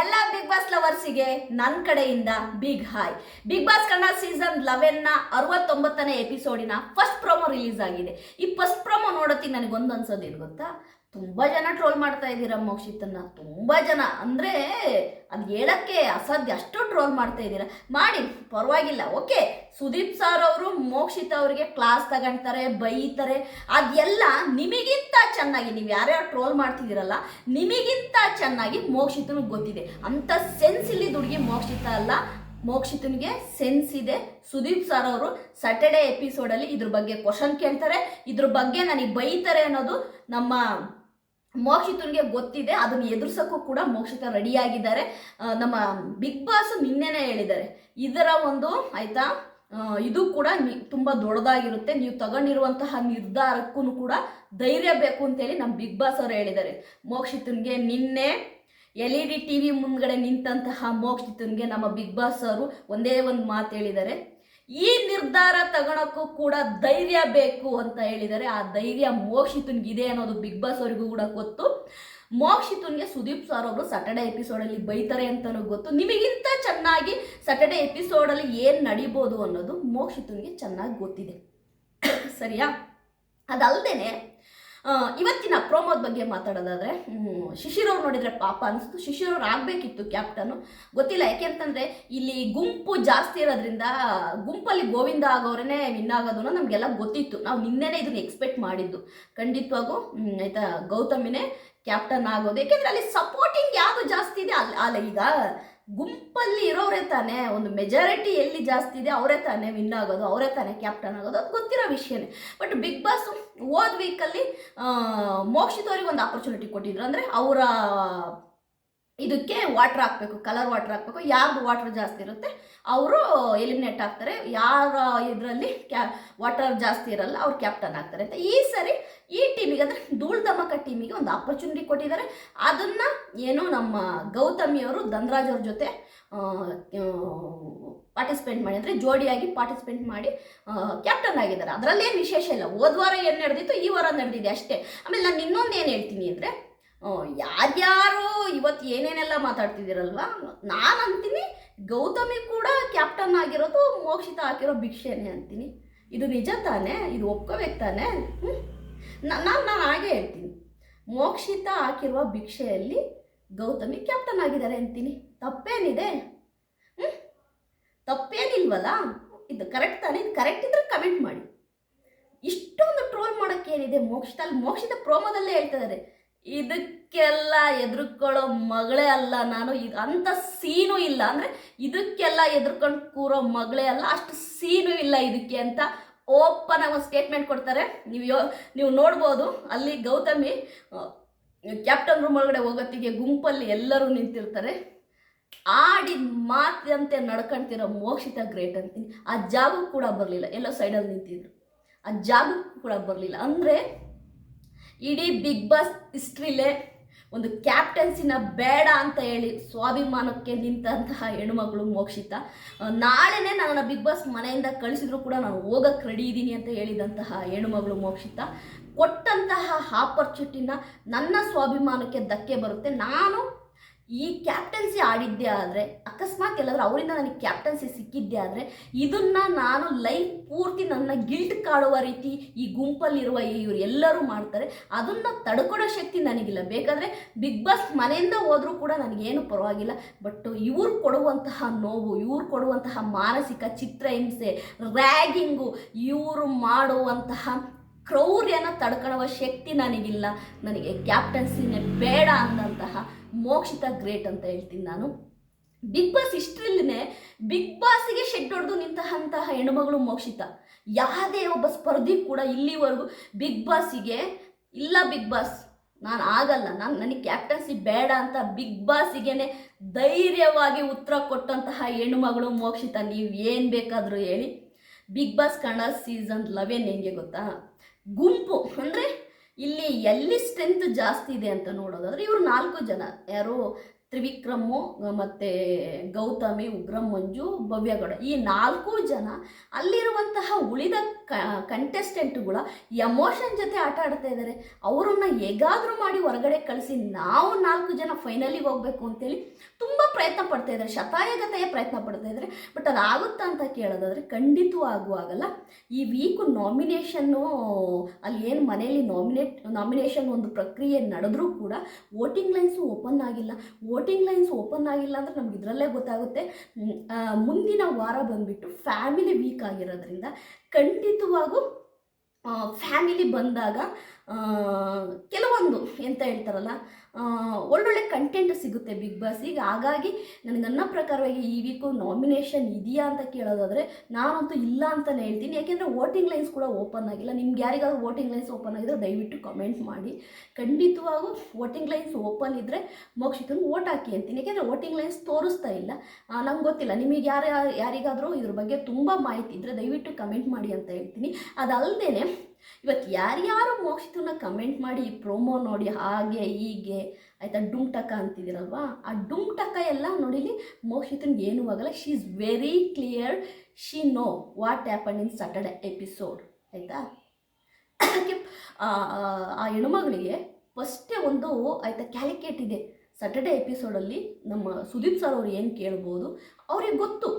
ಎಲ್ಲ big boss ಲವರ್ಸಿಗೆ ನನ್ನ ಕಡೆಯಿಂದ big hi big boss Kannada season ಲೆವೆನ್ನ ಅರವತ್ತೊಂಬತ್ತನೇ ಎಪಿಸೋಡಿನ ಫಸ್ಟ್ ಪ್ರೊಮೋ ರಿಲೀಸ್ ಆಗಿದೆ. ಈ ಫಸ್ಟ್ ಪ್ರೊಮೋ ನೋಡೋತ್ತಿಗೆ ನನಗೊಂದು ಒಂದು ಅನ್ಸೋದು ಏನು ಗೊತ್ತಾ? ತುಂಬ ಜನ ಟ್ರೋಲ್ ಮಾಡ್ತಾ ಇದ್ದೀರಾ ಮೋಕ್ಷಿತನ್ನ, ತುಂಬ ಜನ. ಅಂದರೆ ಅದು ಹೇಳಕ್ಕೆ ಅಸಾಧ್ಯ, ಅಷ್ಟು ಟ್ರೋಲ್ ಮಾಡ್ತಾ ಇದ್ದೀರಾ. ಮಾಡಿ, ಪರವಾಗಿಲ್ಲ. ಓಕೆ, ಸುದೀಪ್ ಸರ್ ಅವರು ಮೋಕ್ಷಿತ ಅವರಿಗೆ ಕ್ಲಾಸ್ ತಗೊಳ್ತಾರೆ ಬೈತಾರೆ. ಅದೆಲ್ಲ ನಿಮಗಿಂತ ಚೆನ್ನಾಗಿ, ನೀವು ಯಾರ್ಯಾರು ಟ್ರೋಲ್ ಮಾಡ್ತಿದ್ದೀರಲ್ಲ, ನಿಮಗಿಂತ ಚೆನ್ನಾಗಿ ಮೋಕ್ಷಿತನಿಗೆ ಗೊತ್ತಿದೆ. ಅಂಥ ಸೆನ್ಸ್ ಇಲ್ಲಿ ದುಡ್ಗಿ ಮೋಕ್ಷಿತ ಅಲ್ಲ. ಮೋಕ್ಷಿತನಿಗೆ ಸೆನ್ಸ್ ಇದೆ. ಸುದೀಪ್ ಸರ್ ಅವರು ಸ್ಯಾಟರ್ಡೆ ಎಪಿಸೋಡಲ್ಲಿ ಇದ್ರ ಬಗ್ಗೆ ಕ್ವಶನ್ ಕೇಳ್ತಾರೆ. ಇದ್ರ ಬಗ್ಗೆ ನನಗೆ ಬೈತಾರೆ ಅನ್ನೋದು ನಮ್ಮ ಮೋಕ್ಷಿತನಿಗೆ ಗೊತ್ತಿದೆ, ಅದನ್ನು ಎದುರಿಸೋಕ್ಕೂ ಕೂಡ ಮೋಕ್ಷಿತ ರೆಡಿಯಾಗಿದ್ದಾರೆ. ನಮ್ಮ ಬಿಗ್ ಬಾಸ್ ನಿನ್ನೆನೇ ಹೇಳಿದ್ದಾರೆ. ಇದರ ಒಂದು ಆಯಿತಾ ಇದು ಕೂಡ ತುಂಬ ದೊಡ್ಡದಾಗಿರುತ್ತೆ. ನೀವು ತಗೊಂಡಿರುವಂತಹ ನಿರ್ಧಾರಕ್ಕೂ ಕೂಡ ಧೈರ್ಯ ಬೇಕು ಅಂತೇಳಿ ನಮ್ಮ ಬಿಗ್ ಬಾಸ್ ಅವರು ಹೇಳಿದ್ದಾರೆ. ಮೋಕ್ಷಿತನ್ಗೆ ನಿನ್ನೆ L E D T V ಮುಂದ್ಗಡೆ ನಿಂತಹ ಮೋಕ್ಷಿತನ್ಗೆ ನಮ್ಮ ಬಿಗ್ ಬಾಸ್ ಅವರು ಒಂದೇ ಒಂದು ಮಾತು ಹೇಳಿದ್ದಾರೆ. ಈ ನಿರ್ಧಾರ ತಗೊಳಕ್ಕೂ ಕೂಡ ಧೈರ್ಯ ಬೇಕು ಅಂತ ಹೇಳಿದರೆ ಆ ಧೈರ್ಯ ಮೋಕ್ಷಿತನ್ಗಿದೆ ಅನ್ನೋದು ಬಿಗ್ ಬಾಸ್ ಅವರಿಗೂ ಕೂಡ ಗೊತ್ತು. ಮೋಕ್ಷಿತನ್ಗೆ ಸುದೀಪ್ ಸರ್ ಅವರು ಸಟರ್ಡೆ ಎಪಿಸೋಡಲ್ಲಿ ಬೈತಾರೆ ಅಂತಲೂ ಗೊತ್ತು. ನಿಮಗಿಂತ ಚೆನ್ನಾಗಿ ಸಟರ್ಡೆ ಎಪಿಸೋಡಲ್ಲಿ ಏನು ನಡಿಬೋದು ಅನ್ನೋದು ಮೋಕ್ಷಿತನ್ಗೆ ಚೆನ್ನಾಗಿ ಗೊತ್ತಿದೆ. ಸರಿಯಾ? ಅದಲ್ಲದೆ ಇವತ್ತಿನ ಪ್ರೋಮೋದ ಬಗ್ಗೆ ಮಾತಾಡೋದಾದ್ರೆ ಶಿಶಿರ್ ಅವ್ರು ನೋಡಿದ್ರೆ ಪಾಪ ಅನಿಸ್ತು. ಶಿಶಿರ್ ಅವ್ರು ಆಗಬೇಕಿತ್ತು ಕ್ಯಾಪ್ಟನು ಗೊತ್ತಿಲ್ಲ ಯಾಕೆಂತಂದ್ರೆ ಇಲ್ಲಿ ಗುಂಪು ಜಾಸ್ತಿ ಇರೋದ್ರಿಂದ ಗುಂಪಲ್ಲಿ ಗೋವಿಂದ ಆಗೋರೇ ವಿನ್ ಆಗೋದು ಅನ್ನೋದು ನಮಗೆಲ್ಲ ಗೊತ್ತಿತ್ತು. ನಾವು ನಿನ್ನೆನೇ ಇದನ್ನ ಎಕ್ಸ್ಪೆಕ್ಟ್ ಮಾಡಿದ್ದು. ಖಂಡಿತವಾಗೂ ಆಯ್ತಾ, ಗೌತಮಿನೇ ಕ್ಯಾಪ್ಟನ್ ಆಗೋದು. ಯಾಕೆಂದ್ರೆ ಅಲ್ಲಿ ಸಪೋರ್ಟಿಂಗ್ ಯಾವುದು ಜಾಸ್ತಿ ಇದೆ, ಅಲ್ಲಿ, ಅಲ್ಲ, ಈಗ ಗುಂಪಲ್ಲಿ ಇರೋರೇ ತಾನೇ, ಒಂದು ಮೆಜಾರಿಟಿ ಎಲ್ಲಿ ಜಾಸ್ತಿ ಇದೆ, ಅವರೇ ತಾನೇ ವಿನ್ ಆಗೋದು, ಅವರೇ ತಾನೇ ಕ್ಯಾಪ್ಟನ್ ಆಗೋದು. ಅದು ಗೊತ್ತಿರೋ ವಿಷಯನೇ. ಬಟ್ ಬಿಗ್ ಬಾಸ್ ಹೋದ ವೀಕಲ್ಲಿ ಮೋಕ್ಷಿತ್ ಅವ್ರಿಗೆ ಒಂದು ಆಪರ್ಚುನಿಟಿ ಕೊಟ್ಟಿದ್ರು. ಅಂದರೆ ಅವರ, ಇದಕ್ಕೆ ವಾಟ್ರ್ ಹಾಕಬೇಕು ಕಲರ್ ವಾಟ್ರ್ ಹಾಕಬೇಕು, ಯಾರ್ದು ವಾಟ್ರ್ ಜಾಸ್ತಿ ಇರುತ್ತೆ, ಅವರು ಎಲಿಮಿನೇಟ್ ಆಗ್ತಾರೆ. ಯಾರ ಇದರಲ್ಲಿ ಕ್ಯಾ ವಾಟರ್ ಜಾಸ್ತಿ ಇರಲ್ಲ, ಅವ್ರು ಕ್ಯಾಪ್ಟನ್ ಆಗ್ತಾರೆ ಅಂತ. ಈ ಸರಿ ಈ ಟೀಮಿಗೆ ಅಂದರೆ ಧೂಳ್ ಧಮಕ ಟೀಮಿಗೆ ಒಂದು ಆಪರ್ಚುನಿಟಿ ಕೊಟ್ಟಿದ್ದಾರೆ. ಅದನ್ನು, ಏನು ನಮ್ಮ ಗೌತಮಿಯವರು ಧನರಾಜ್ ಅವ್ರ ಜೊತೆ ಪಾರ್ಟಿಸಿಪೇಟ್ ಮಾಡಿ ಅಂದರೆ ಜೋಡಿಯಾಗಿ ಪಾರ್ಟಿಸಿಪೇಟ್ ಮಾಡಿ ಕ್ಯಾಪ್ಟನ್ ಆಗಿದ್ದಾರೆ. ಅದರಲ್ಲೇನು ವಿಶೇಷ ಇಲ್ಲ. ಹೋದ ವಾರ ಏನು ನಡೆದಿತ್ತು, ಈ ವಾರ ನಡೆದಿದೆ ಅಷ್ಟೇ. ಆಮೇಲೆ ನಾನು ಇನ್ನೊಂದು ಏನು ಹೇಳ್ತೀನಿ ಅಂದರೆ ಯಾರ್ಯಾರು ಇವತ್ತು ಏನೇನೆಲ್ಲ ಮಾತಾಡ್ತಿದ್ದೀರಲ್ವಾ, ನಾನು ಅಂತೀನಿ, ಗೌತಮಿ ಕೂಡ ಕ್ಯಾಪ್ಟನ್ ಆಗಿರೋದು, ಮೋಕ್ಷಿತ ಹಾಕಿರೋ ಭಿಕ್ಷೆನೇ ಅಂತೀನಿ. ಇದು ನಿಜ ತಾನೇ? ಇದು ಒಪ್ಕೋಬೇಕು ತಾನೇ? ನಾನು ನಾನು ಹಾಗೆ ಹೇಳ್ತೀನಿ. ಮೋಕ್ಷಿತ ಹಾಕಿರುವ ಭಿಕ್ಷೆಯಲ್ಲಿ ಗೌತಮಿ ಕ್ಯಾಪ್ಟನ್ ಆಗಿದ್ದಾರೆ ಅಂತೀನಿ. ತಪ್ಪೇನಿದೆ? ತಪ್ಪೇನಿಲ್ವಲ್ಲ? ಇದು ಕರೆಕ್ಟ್ ತಾನೇ? ಇದು ಕರೆಕ್ಟ್ ಇದ್ರೆ ಕಮೆಂಟ್ ಮಾಡಿ. ಇಷ್ಟೊಂದು ಟ್ರೋಲ್ ಮಾಡೋಕ್ಕೇನಿದೆ ಮೋಕ್ಷದಲ್ಲಿ ಮೋಕ್ಷದ ಪ್ರೋಮದಲ್ಲೇ ಹೇಳ್ತಿದ್ದಾರೆ. ಇದಕ್ಕೆಲ್ಲ ಎದುರ್ಕೊಳ್ಳೋ ಮಗಳೇ ಅಲ್ಲ ನಾನು. ಇದು ಅಂಥ ಸೀನು ಇಲ್ಲ ಅಂದರೆ ಇದಕ್ಕೆಲ್ಲ ಎದುರ್ಕೊಂಡು ಕೂರೋ ಮಗಳೇ ಅಲ್ಲ. ಅಷ್ಟು ಸೀನು ಇಲ್ಲ ಇದಕ್ಕೆ ಅಂತ ಓಪನ್ ಆಗಿ ಒಂದು ಸ್ಟೇಟ್ಮೆಂಟ್ ಕೊಡ್ತಾರೆ. ನೀವು ಯೋ ನೀವು ನೋಡ್ಬೋದು. ಅಲ್ಲಿ ಗೌತಮಿ ಕ್ಯಾಪ್ಟನ್ ರೂಮ್ ಒಳಗಡೆ ಹೋಗೋತ್ತಿಗೆ ಗುಂಪಲ್ಲಿ ಎಲ್ಲರೂ ನಿಂತಿರ್ತಾರೆ. ಆಡಿದ ಮಾತಿನಂತೆ ನಡ್ಕೊಂತಿರೋ ಮೋಕ್ಷಿತ ಗ್ರೇಟ್ ಅಂತೀನಿ ಆ ಜಾಗಕ್ಕೆ ಕೂಡ ಬರಲಿಲ್ಲ. ಎಲ್ಲೋ ಸೈಡಲ್ಲಿ ನಿಂತಿದ್ರು. ಆ ಜಾಗಕ್ಕೂ ಕೂಡ ಬರಲಿಲ್ಲ. ಅಂದರೆ ಇಡೀ ಬಿಗ್ ಬಾಸ್ ಹಿಸ್ಟ್ರಿಲೇ ಒಂದು ಕ್ಯಾಪ್ಟನ್ಸಿನ ಬೇಡ ಅಂತ ಹೇಳಿ ಸ್ವಾಭಿಮಾನಕ್ಕೆ ನಿಂತಹ ಹೆಣ್ಮಗಳು ಮೋಕ್ಷಿತ. ನಾಳೆನೇ ನನ್ನ ಬಿಗ್ ಬಾಸ್ ಮನೆಯಿಂದ ಕಳಿಸಿದ್ರು ಕೂಡ ನಾನು ಹೋಗಕ್ಕೆ ರೆಡಿ ಇದ್ದೀನಿ ಅಂತ ಹೇಳಿದಂತಹ ಹೆಣ್ಮಗಳು ಮೋಕ್ಷಿತ. ಕೊಟ್ಟಂತಹ ಆಪರ್ಚುನಿಟಿನ ನನ್ನ ಸ್ವಾಭಿಮಾನಕ್ಕೆ ಧಕ್ಕೆ ಬರುತ್ತೆ. ನಾನು ಈ ಕ್ಯಾಪ್ಟನ್ಸಿ ಆಡಿದ್ದೆ ಆದರೆ, ಅಕಸ್ಮಾತ್ ಎಲ್ಲಾದರೂ ಅವರಿಂದ ನನಗೆ ಕ್ಯಾಪ್ಟನ್ಸಿ ಸಿಕ್ಕಿದ್ದೆ ಆದರೆ, ಇದನ್ನ ನಾನು ಲೈಫ್ ಪೂರ್ತಿ ನನ್ನ ಗಿಲ್ಟ್ ಕಾಡುವ ರೀತಿ ಈ ಗುಂಪಲ್ಲಿರುವ ಇವರು ಎಲ್ಲರೂ ಮಾಡ್ತಾರೆ. ಅದನ್ನು ತಡ್ಕೊಡೋ ಶಕ್ತಿ ನನಗಿಲ್ಲ. ಬೇಕಾದರೆ ಬಿಗ್ ಬಾಸ್ ಮನೆಯಿಂದ ಹೋದರೂ ಕೂಡ ನನಗೇನು ಪರವಾಗಿಲ್ಲ. ಬಟ್ ಇವ್ರು ಕೊಡುವಂತಹ ನೋವು, ಇವ್ರು ಕೊಡುವಂತಹ ಮಾನಸಿಕ ಚಿತ್ರಹಿಂಸೆ ರ್ಯಾಗಿಂಗು ಇವರು ಮಾಡುವಂತಹ ಕ್ರೌರ್ಯನ ತಡ್ಕೊಳ್ಳುವ ಶಕ್ತಿ ನನಗಿಲ್ಲ. ನನಗೆ ಕ್ಯಾಪ್ಟನ್ಸಿನೇ ಬೇಡ ಅಂದಂತಹ ಮೋಕ್ಷಿತ ಗ್ರೇಟ್ ಅಂತ ಹೇಳ್ತೀನಿ ನಾನು. ಬಿಗ್ ಬಾಸ್ ಹಿಸ್ಟ್ರಿಲಿನೇ ಬಿಗ್ ಬಾಸ್ಗೆ ಶೆಡ್ ಹೊಡೆದು ನಿಂತಹಂತಹ ಹೆಣ್ಮಗಳು ಮೋಕ್ಷಿತ. ಯಾವುದೇ ಒಬ್ಬ ಸ್ಪರ್ಧಿ ಕೂಡ ಇಲ್ಲಿವರೆಗೂ ಬಿಗ್ ಬಾಸಿಗೆ ಇಲ್ಲ ಬಿಗ್ ಬಾಸ್ ನಾನು ಆಗಲ್ಲ. ನಾನು ನನಗೆ ಕ್ಯಾಪ್ಟನ್ಸಿ ಬೇಡ ಅಂತ ಬಿಗ್ ಬಾಸಿಗೆನೆ ಧೈರ್ಯವಾಗಿ ಉತ್ತರ ಕೊಟ್ಟಂತಹ ಹೆಣ್ಣುಮಗಳು ಮೋಕ್ಷಿತ. ನೀವು ಏನು ಬೇಕಾದರೂ ಹೇಳಿ. Big boss Kannada season eleven ಹೆಂಗೆ ಗೊತ್ತಾ? ಗುಂಪು ಅಂದರೆ ಇಲ್ಲಿ ಎಲ್ಲಿ ಸ್ಟ್ರೆಂತ್ ಜಾಸ್ತಿ ಇದೆ ಅಂತ ನೋಡೋದಾದ್ರೆ ಇವರು ನಾಲ್ಕು ಜನ. ಯಾರು? ತ್ರಿವಿಕ್ರಮು, ಮತ್ತು ಗೌತಮಿ, ಉಗ್ರಮಂಜು, ಭವ್ಯಗೌಡ. ಈ ನಾಲ್ಕು ಜನ ಅಲ್ಲಿರುವಂತಹ ಉಳಿದ ಕಂಟೆಸ್ಟೆಂಟ್ಗಳ ಎಮೋಷನ್ ಜೊತೆ ಆಟ ಆಡ್ತಾ ಇದ್ದಾರೆ ಅವರನ್ನು ಹೇಗಾದರೂ ಮಾಡಿ ಹೊರಗಡೆ ಕಳಿಸಿ ನಾವು ನಾಲ್ಕು ಜನ ಫೈನಲಿಗೆ ಹೋಗಬೇಕು ಅಂತೇಳಿ ತುಂಬ ಪ್ರಯತ್ನ ಪಡ್ತಾ ಇದ್ದಾರೆ, ಶತಾಯಗತೆಯ ಪ್ರಯತ್ನ ಪಡ್ತಾ ಇದ್ದಾರೆ. ಬಟ್ ಅದಾಗುತ್ತಾ ಅಂತ ಕೇಳೋದಾದರೆ ಖಂಡಿತ ಆಗಲ್ಲ ಈ ವೀಕು ನಾಮಿನೇಷನ್ನು ಅಲ್ಲಿ ಏನು ಮನೆಯಲ್ಲಿ ನಾಮಿನೇಟ್ ನಾಮಿನೇಷನ್ ಒಂದು ಪ್ರಕ್ರಿಯೆ ನಡೆದ್ರೂ ಕೂಡ ವೋಟಿಂಗ್ ಲೈನ್ಸು ಓಪನ್ ಆಗಿಲ್ಲ. ವೋಟಿಂಗ್ ಲೈನ್ಸ್ ಓಪನ್ ಆಗಿಲ್ಲ ಅಂದರೆ ನಮ್ಗೆ ಇದರಲ್ಲೇ ಗೊತ್ತಾಗುತ್ತೆ. ಮುಂದಿನ ವಾರ ಬಂದುಬಿಟ್ಟು ಫ್ಯಾಮಿಲಿ ವೀಕ್ ಆಗಿರೋದ್ರಿಂದ ಖಂಡಿತವಾಗೂ ಫ್ಯಾಮಿಲಿ ಬಂದಾಗ ಕೆಲವೊಂದು, ಎಂತ ಹೇಳ್ತಾರಲ್ಲ ಒಳ್ಳೊಳ್ಳೆ ಕಂಟೆಂಟ್ ಸಿಗುತ್ತೆ ಬಿಗ್ ಬಾಸಿಗೆ ಹಾಗಾಗಿ ನನಗೆ ನನ್ನ ಪ್ರಕಾರವಾಗಿ ಈ ವೀಕು ನಾಮಿನೇಷನ್ ಇದೆಯಾ ಅಂತ ಕೇಳೋದಾದರೆ ನಾನಂತೂ ಇಲ್ಲ ಅಂತಲೇ ಹೇಳ್ತೀನಿ. ಯಾಕೆಂದರೆ ವೋಟಿಂಗ್ ಲೈನ್ಸ್ ಕೂಡ ಓಪನ್ ಆಗಿಲ್ಲ. ನಿಮ್ಗೆ ಯಾರಿಗಾದ್ರೂ ವೋಟಿಂಗ್ ಲೈನ್ಸ್ ಓಪನ್ ಆಗಿದ್ರೆ ದಯವಿಟ್ಟು ಕಮೆಂಟ್ ಮಾಡಿ. ಖಂಡಿತವಾಗೂ ವೋಟಿಂಗ್ ಲೈನ್ಸ್ ಓಪನ್ ಇದ್ದರೆ ಮೋಕ್ಷಿತನ ವೋಟ್ ಹಾಕಿ ಅಂತೀನಿ. ಯಾಕೆಂದರೆ ವೋಟಿಂಗ್ ಲೈನ್ಸ್ ತೋರಿಸ್ತಾ ಇಲ್ಲ. ನಂಗೆ ಗೊತ್ತಿಲ್ಲ. ನಿಮಗೆ ಯಾರು, ಯಾರಿಗಾದರೂ ಇದ್ರ ಬಗ್ಗೆ ತುಂಬ ಮಾಹಿತಿ ಇದ್ದರೆ ದಯವಿಟ್ಟು ಕಮೆಂಟ್ ಮಾಡಿ ಅಂತ ಹೇಳ್ತೀನಿ. ಅದಲ್ಲದೆ ಇವತ್ತು ಯಾರ್ಯಾರು ಮೋಕ್ಷಿತನ ಕಮೆಂಟ್ ಮಾಡಿ ಈ ಪ್ರೋಮೋ ನೋಡಿ ಹಾಗೆ, ಹೀಗೆ, ಆಯಿತಾ ಡುಂಗ್ಟಕ ಟಕ ಅಂತಿದ್ದೀರಲ್ವಾ? ಆ ಡುಂಗ್ಟಕ ಟಕ ಎಲ್ಲ ನೋಡಿಲಿ ಮೋಕ್ಷಿತನ್ಗೆ ಏನೂ ಆಗಲ್ಲ. She is very clear she know what happen in Saturday episode ಆಯಿತಾ? ಅದಕ್ಕೆ, ಆ ಹೆಣ್ಮಗಳಿಗೆ ಫಸ್ಟೇ ಒಂದು, ಆಯಿತಾ ಕ್ಯಾಲಿಕೇಟ್ ಇದೆ. ಸ್ಯಾಟರ್ಡೆ ಎಪಿಸೋಡಲ್ಲಿ ನಮ್ಮ ಸುದೀಪ್ ಸರ್ ಅವ್ರು ಏನು ಕೇಳ್ಬೋದು? ಅವ್ರಿಗೆ ಗೊತ್ತು.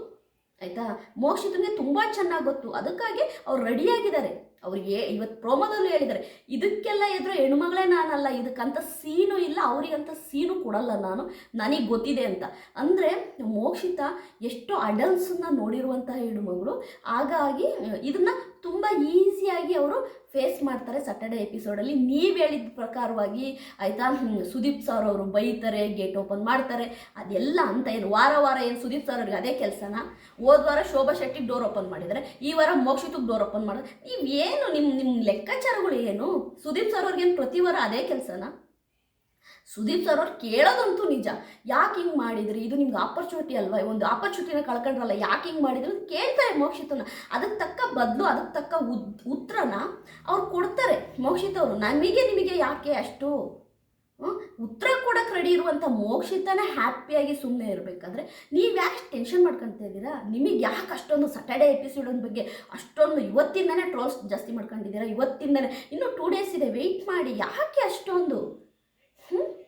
ಆಯಿತಾ? ಮೋಕ್ಷಿತನಿಗೆ ತುಂಬ ಚೆನ್ನಾಗಿ ಗೊತ್ತು. ಅದಕ್ಕಾಗಿ ಅವ್ರು ರೆಡಿಯಾಗಿದ್ದಾರೆ ಅವ್ರಿಗೆ ಇವತ್ತು ಪ್ರೋಮೋದಲ್ಲೂ ಹೇಳಿದ್ದಾರೆ. ಇದಕ್ಕೆಲ್ಲ ಎದುರು ಹೆಣ್ಮಗಳೇ ನಾನಲ್ಲ ಇದಕ್ಕಂಥ ಸೀನು ಇಲ್ಲ, ಅವರಿಗಂತ ಸೀನು ಕೊಡಲ್ಲ ನಾನು, ನನಗೆ ಗೊತ್ತಿದೆ ಅಂತ. ಅಂದರೆ ಮೋಕ್ಷಿತ ಎಷ್ಟು ಅಡಲ್ಸನ್ನ ನೋಡಿರುವಂತಹ ಹೆಣ್ಮಗಳು, ಹಾಗಾಗಿ, ಇದನ್ನು ತುಂಬ ಈಸಿಯಾಗಿ ಅವರು ಫೇಸ್ ಮಾಡ್ತಾರೆ ಸಾಟರ್ಡೆ ಎಪಿಸೋಡಲ್ಲಿ ನೀವು ಹೇಳಿದ ಪ್ರಕಾರವಾಗಿ ಆಯಿತಾ ಸುದೀಪ್ ಸರ್ ಅವರು ಬೈತಾರೆ, ಗೇಟ್ ಓಪನ್ ಮಾಡ್ತಾರೆ, ಅದೆಲ್ಲ ಅಂತ ಏನು, ವಾರ ವಾರ ಏನು, ಸುದೀಪ್ ಸರ್ ಅವ್ರಿಗೆ ಅದೇ ಕೆಲಸನ? ಹೋದ್ವಾರ ಶೋಭಾ ಶೆಟ್ಟಿ ಡೋರ್ ಓಪನ್ ಮಾಡಿದ್ದಾರೆ, ಈ ವಾರ ಮೋಕ್ಷಿತಕ್ಕೆ ಡೋರ್ ಓಪನ್ ಮಾಡಿದ್ರೆ ನೀವು ಏನು ನಿಮ್ಮ ನಿಮ್ಮ ಲೆಕ್ಕಾಚಾರಗಳು ಏನು? ಸುದೀಪ್ ಸರ್ ಅವ್ರಿಗೇನು ಪ್ರತಿ ವಾರ ಅದೇ ಕೆಲಸನಾ? ಸುದೀಪ್ ಸರ್ ಅವ್ರು ಕೇಳೋದಂತೂ ನಿಜ. ಯಾಕೆ ಹಿಂಗೆ ಮಾಡಿದ್ರಿ? ಇದು ನಿಮ್ಗೆ ಆಪರ್ಚುನಿಟಿ ಅಲ್ವಾ? ಒಂದು ಆಪರ್ಚುನಿಟಿನ ಕಳ್ಕೊಂಡ್ರಲ್ಲ, ಯಾಕೆ ಹಿಂಗೆ ಮಾಡಿದ್ರು ಕೇಳ್ತಾರೆ ಮೋಕ್ಷಿತನ ಅದಕ್ಕೆ ತಕ್ಕ ಬದಲು ಅದಕ್ಕೆ ತಕ್ಕ ಉದ್ ಉತ್ತರನ ಅವ್ರು ಕೊಡ್ತಾರೆ ಮೋಕ್ಷಿತ ಅವರು ನಮಗೆ ನಿಮಗೆ ಯಾಕೆ ಅಷ್ಟು? ಉತ್ತರ ಕೊಡಕ್ಕೆ ರೆಡಿ ಇರುವಂಥ ಮೋಕ್ಷಿತನೇ ಹ್ಯಾಪಿಯಾಗಿ ಸುಮ್ಮನೆ ಇರಬೇಕಾದ್ರೆ ನೀವು ಯಾಕೆ ಟೆನ್ಷನ್ ಮಾಡ್ಕೊತಾ ಇದ್ದೀರಾ? ನಿಮಗೆ ಯಾಕೆ ಅಷ್ಟೊಂದು ಸಟರ್ಡೆ ಎಪಿಸೋಡ್ ಬಗ್ಗೆ ಅಷ್ಟೊಂದು ಇವತ್ತಿಂದನೇ ಟ್ರೋಲ್ಸ್ ಜಾಸ್ತಿ ಮಾಡ್ಕೊಂಡಿದ್ದೀರಾ? ಇವತ್ತಿಂದನೇ, ಇನ್ನೂ ಟೂ ಡೇಸ್ ಇದೆ ವೆಯ್ಟ್ ಮಾಡಿ, ಯಾಕೆ ಅಷ್ಟೊಂದು? ಹ್ಮ್?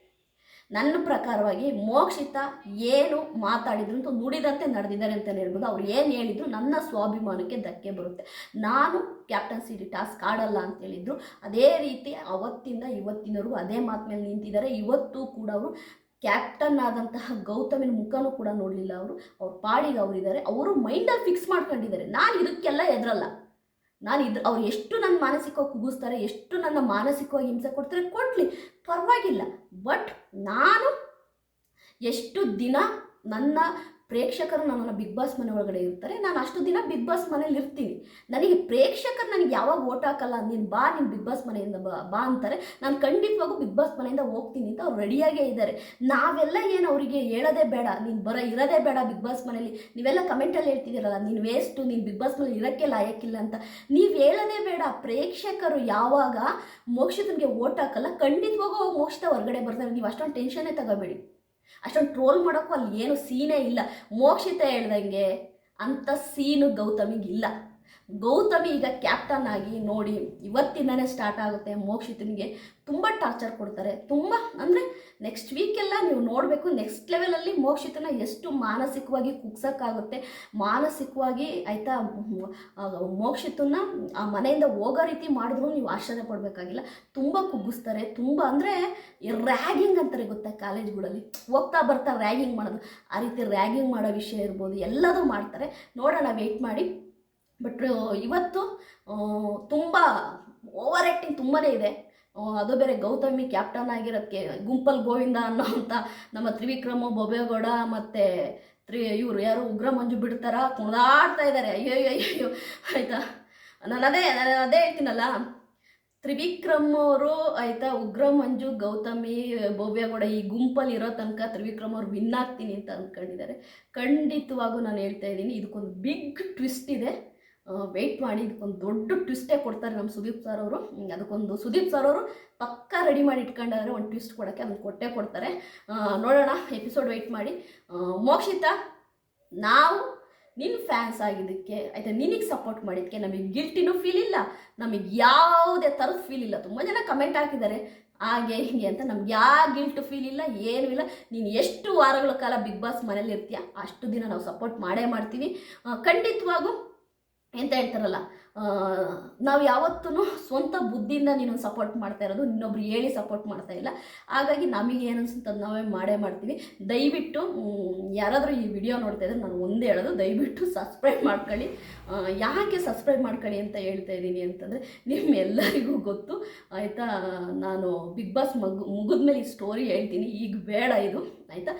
ನನ್ನ ಪ್ರಕಾರವಾಗಿ ಮೋಕ್ಷಿತ ಏನು ಮಾತಾಡಿದ್ರು ಅಂತ ನುಡಿದಂತೆ ನಡೆದಿದ್ದಾರೆ ಅಂತಲೇ ಹೇಳ್ಬೋದು. ಅವ್ರು ಏನು ಹೇಳಿದ್ರು ನನ್ನ ಸ್ವಾಭಿಮಾನಕ್ಕೆ ಧಕ್ಕೆ ಬರುತ್ತೆ. ನಾನು ಕ್ಯಾಪ್ಟನ್ಸಿ ಟಾಸ್ಕ್ ಆಡಲ್ಲ ಅಂತ ಹೇಳಿದ್ರು. ಅದೇ ರೀತಿ ಅವತ್ತಿಂದ ಇವತ್ತಿನವರೆಗೂ ಅದೇ ಮಾತು ಮೇಲೆ ನಿಂತಿದ್ದಾರೆ. ಇವತ್ತು ಕೂಡ ಅವರು ಕ್ಯಾಪ್ಟನ್ ಆದಂತಹ ಗೌತಮಿನ ಮುಖನೂ ಕೂಡ ನೋಡಲಿಲ್ಲ ಅವರು. ಅವ್ರ ಪಾಡಿಗೆ ಅವರಿದ್ದಾರೆ. ಅವರು ಮೈಂಡಲ್ಲಿ ಫಿಕ್ಸ್ ಮಾಡ್ಕೊಂಡಿದ್ದಾರೆ. ನಾನು ಇದಕ್ಕೆಲ್ಲ ಎದುರಲ್ಲ ನಾನು ಇದು ಅವ್ರು ಎಷ್ಟು ನನ್ನ ಮಾನಸಿಕವಾಗಿ ಕುಗ್ಗಿಸ್ತಾರೆ, ಎಷ್ಟು ನನ್ನ ಮಾನಸಿಕವಾಗಿ ಹಿಂಸೆ ಕೊಡ್ತಾರೆ ಕೊಡಲಿ, ಪರವಾಗಿಲ್ಲ. ಬಟ್ ನಾನು ಎಷ್ಟು ದಿನ ನನ್ನ ಪ್ರೇಕ್ಷಕರು ನನ್ನನ್ನು ಬಿಗ್ ಬಾಸ್ ಮನೆ ಒಳಗಡೆ ಇರ್ತಾರೆ. ನಾನು ಅಷ್ಟು ದಿನ ಬಿಗ್ ಬಾಸ್ ಮನೇಲಿ ಇರ್ತೀನಿ. ನನಗೆ ಪ್ರೇಕ್ಷಕರು ನನಗೆ ಯಾವಾಗ ಓಟ್ ಹಾಕಲ್ಲ, ನೀನು ಬಾ, ನೀನು ಬಿಗ್ ಬಾಸ್ ಮನೆಯಿಂದ ಬಾ ಬಾ ಅಂತಾರೆ. ನಾನು ಖಂಡಿತವಾಗೂ ಬಿಗ್ ಬಾಸ್ ಮನೆಯಿಂದ ಹೋಗ್ತೀನಿ ಅಂತ ಅವ್ರು ರೆಡಿಯಾಗೇ ಇದ್ದಾರೆ. ನಾವೆಲ್ಲ ಏನು ಅವರಿಗೆ ಹೇಳೋದೇ ಬೇಡ, ನೀನು ಬರ ಇರೋದೇ ಬೇಡ ಬಿಗ್ ಬಾಸ್ ಮನೇಲಿ ನೀವೆಲ್ಲ ಕಮೆಂಟಲ್ಲಿ ಹೇಳ್ತಿದ್ದೀರಲ್ಲ, ನೀನು ವೇಸ್ಟು ನೀನು ಬಿಗ್ ಬಾಸ್ ಮನೇಲಿ ಇರೋಕ್ಕೆ ಲಾಯಕ್ಕಿಲ್ಲ ಅಂತ. ನೀವು ಹೇಳೋದೇ ಬೇಡ, ಪ್ರೇಕ್ಷಕರು ಯಾವಾಗ ಮೋಕ್ಷದನಿಗೆ ಓಟ್ ಹಾಕಲ್ಲ, ಖಂಡಿತವಾಗೂ ಮೋಕ್ಷದ ಹೊರಗಡೆ ಬರ್ತಾರೆ. ನೀವು ಅಷ್ಟೊಂದು ಟೆನ್ಷನ್ನೇ ತಗೋಬೇಡಿ. ಅಷ್ಟೊಂದು ಟ್ರೋಲ್ ಮಾಡೋಕ್ಕೂ ಅಲ್ಲಿ ಏನು ಸೀನೇ ಇಲ್ಲ. ಮೋಕ್ಷಿತ ಹೇಳ್ದಂಗೆ ಅಂಥ ಸೀನು ಗೌತಮಿಗೆ ಇಲ್ಲ. ಗೌತಮಿ ಈಗ ಕ್ಯಾಪ್ಟನ್ ಆಗಿ ನೋಡಿ ಇವತ್ತಿಂದನೇ ಸ್ಟಾರ್ಟ್ ಆಗುತ್ತೆ. ಮೋಕ್ಷಿತನಿಗೆ ತುಂಬ ಟಾರ್ಚರ್ ಕೊಡ್ತಾರೆ. ತುಂಬ, ಅಂದರೆ ನೆಕ್ಸ್ಟ್ ವೀಕೆಲ್ಲ ನೀವು ನೋಡಬೇಕು ನೆಕ್ಸ್ಟ್ ಲೆವೆಲಲ್ಲಿ ಮೋಕ್ಷಿತನ ಎಷ್ಟು ಮಾನಸಿಕವಾಗಿ ಕುಗ್ಸೋಕ್ಕಾಗುತ್ತೆ. ಮಾನಸಿಕವಾಗಿ ಆಯಿತಾ ಮೋಕ್ಷಿತನ ಆ ಮನೆಯಿಂದ ಹೋಗೋ ರೀತಿ ಮಾಡಿದ್ರು ನೀವು ಆಶ್ಚರ್ಯ ಪಡಬೇಕಾಗಿಲ್ಲ. ತುಂಬ ಕುಗ್ಗಿಸ್ತಾರೆ. ತುಂಬ, ಅಂದರೆ ರ್ಯಾಗಿಂಗ್ ಅಂತಾರೆ ಗೊತ್ತಾ ಕಾಲೇಜ್ಗಳಲ್ಲಿ ಹೋಗ್ತಾ ಬರ್ತಾ ರ್ಯಾಗಿಂಗ್ ಮಾಡೋದು. ಆ ರೀತಿ ರ್ಯಾಗಿಂಗ್ ಮಾಡೋ ವಿಷಯ ಇರ್ಬೋದು, ಎಲ್ಲದೂ ಮಾಡ್ತಾರೆ. ನೋಡೋಣ ವೆಯ್ಟ್ ಮಾಡಿ. ಬಟ್ ಇವತ್ತು ತುಂಬ ಓವರ್ ಆ್ಯಕ್ಟಿಂಗ್ ತುಂಬಾ ಇದೆ ಅದು ಬೇರೆ ಗೌತಮಿ ಕ್ಯಾಪ್ಟನ್ ಆಗಿರೋದಕ್ಕೆ ಗುಂಪಲ್ ಗೋವಿಂದ ಅನ್ನೋ ಅಂತ ನಮ್ಮ ತ್ರಿವಿಕ್ರಮ ಬೊಬೇಗೌಡ ಮತ್ತು ತ್ರಿ, ಇವರು ಯಾರು ಉಗ್ರ ಮಂಜು ಬಿಡ್ತಾರ ಕುಣಿದಾಡ್ತಾ ಇದ್ದಾರೆ ಅಯ್ಯೋ ಅಯ್ಯೋ ಅಯ್ಯೋ ಆಯಿತಾ? ನಾನು ಅದೇ ನಾನು ಅದೇ ಹೇಳ್ತೀನಲ್ಲ. ತ್ರಿವಿಕ್ರಮ್ ಅವರು ಆಯಿತಾ, ಉಗ್ರ ಮಂಜು, ಗೌತಮಿ ಬೊಬೇಗೌಡ ಈ ಗುಂಪಲ್ಲಿ ಇರೋ ತನಕ ತ್ರಿವಿಕ್ರಮ್ ಅವ್ರು ವಿನ್ ಆಗ್ತೀನಿ ಅಂತ ಅಂದ್ಕೊಂಡಿದ್ದಾರೆ ಖಂಡಿತವಾಗೂ ನಾನು ಹೇಳ್ತಾ ಇದ್ದೀನಿ, ಇದಕ್ಕೊಂದು ಬಿಗ್ ಟ್ವಿಸ್ಟ್ ಇದೆ. ವೆಯ್ಟ್ ಮಾಡಿ ಇದಕ್ಕೊಂದು ದೊಡ್ಡ ಟ್ವಿಸ್ಟೇ ಕೊಡ್ತಾರೆ ನಮ್ಮ ಸುದೀಪ್ ಸರ್ ಅವರು. ಅದಕ್ಕೊಂದು ಸುದೀಪ್ ಸರ್ ಅವರು ಪಕ್ಕಾ ರೆಡಿ ಮಾಡಿ ಇಟ್ಕೊಂಡಾದ್ರೆ ಒಂದು ಟ್ವಿಸ್ಟ್ ಕೊಡೋಕ್ಕೆ, ಅದನ್ನು ಕೊಟ್ಟೇ ಕೊಡ್ತಾರೆ. ನೋಡೋಣ ಎಪಿಸೋಡ್ ವೆಯ್ಟ್ ಮಾಡಿ. ಮೋಕ್ಷಿತ, ನಾವು ನಿನ್ನ ಫ್ಯಾನ್ಸ್ ಆಗಿದ್ದಕ್ಕೆ, ಆಯಿತಾ, ನಿನಗೆ ಸಪೋರ್ಟ್ ಮಾಡಿದ್ದಕ್ಕೆ ನಮಗೆ ಗಿಲ್ಟಿನೂ ಫೀಲ್ ಇಲ್ಲ. ನಮಗೆ ಯಾವುದೇ ಥರದ ಫೀಲ್ ಇಲ್ಲ. ತುಂಬ ಜನ ಕಮೆಂಟ್ ಹಾಕಿದ್ದಾರೆ, ಹಾಗೆ ಹೀಗೆ ಅಂತ. ನಮ್ಗೆ ಯಾವ ಗಿಲ್ಟು ಫೀಲ್ ಇಲ್ಲ, ಏನೂ ಇಲ್ಲ. ನೀನು ಎಷ್ಟು ವಾರಗಳ ಕಾಲ ಬಿಗ್ ಬಾಸ್ ಮನೇಲಿ ಇರ್ತೀಯ ಅಷ್ಟು ದಿನ ನಾವು ಸಪೋರ್ಟ್ ಮಾಡೇ ಮಾಡ್ತೀವಿ. ಖಂಡಿತವಾಗೂ ಎಂತ ಹೇಳ್ತಾರಲ್ಲ ನಾವು ಯಾವತ್ತೂ ಸ್ವಂತ ಬುದ್ಧಿಯಿಂದ ನೀನು ಸಪೋರ್ಟ್ ಮಾಡ್ತಾ ಇರೋದು, ಇನ್ನೊಬ್ರು ಹೇಳಿ ಸಪೋರ್ಟ್ ಮಾಡ್ತಾ ಇಲ್ಲ. ಹಾಗಾಗಿ ನಮಗೆ ಏನು ಅದು ನಾವೇ ಮಾಡೇ ಮಾಡ್ತೀವಿ. ದಯವಿಟ್ಟು ಯಾರಾದರೂ ಈ ವಿಡಿಯೋ ನೋಡ್ತಾ ಇದ್ರೆ ನಾನು ಒಂದೇ ಹೇಳೋದು, ದಯವಿಟ್ಟು ಸಬ್ಸ್ಕ್ರೈಬ್ ಮಾಡ್ಕೊಳ್ಳಿ. ಯಾಕೆ ಸಬ್ಸ್ಕ್ರೈಬ್ ಮಾಡ್ಕೊಳ್ಳಿ ಅಂತ ಹೇಳ್ತಾ ಇದ್ದೀನಿ ಅಂತಂದರೆ, ನಿಮ್ಮೆಲ್ಲರಿಗೂ ಗೊತ್ತು. ಆಯಿತಾ, ನಾನು ಬಿಗ್ ಬಾಸ್ ಮಗು, ಮುಗಿದ್ಮೇಲೆ ಈ ಸ್ಟೋರಿ ಹೇಳ್ತೀನಿ. ಈಗ ಬೇಡ ಇದು. ಆಯಿತಾ?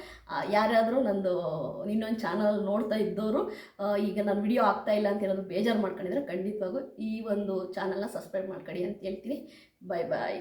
ಯಾರಾದರೂ ನಂದು ಇನ್ನೊಂದು ಚಾನಲ್ ನೋಡ್ತಾ ಇದ್ದವರು ಈಗ ನಾನು ವಿಡಿಯೋ ಆಗ್ತಾ ಇಲ್ಲ ಅಂತ ಹೇಳೋದು ಬೇಜಾರು ಮಾಡ್ಕೊಂಡಿದ್ರೆ ಖಂಡಿತವಾಗೂ ಈ ಒಂದು ಚಾನಲ್ನ ಸಬ್ಸ್ಕ್ರೈಬ್ ಮಾಡ್ಕೊಳ್ಳಿ ಅಂತ ಹೇಳ್ತೀನಿ. ಬಾಯ್ ಬಾಯ್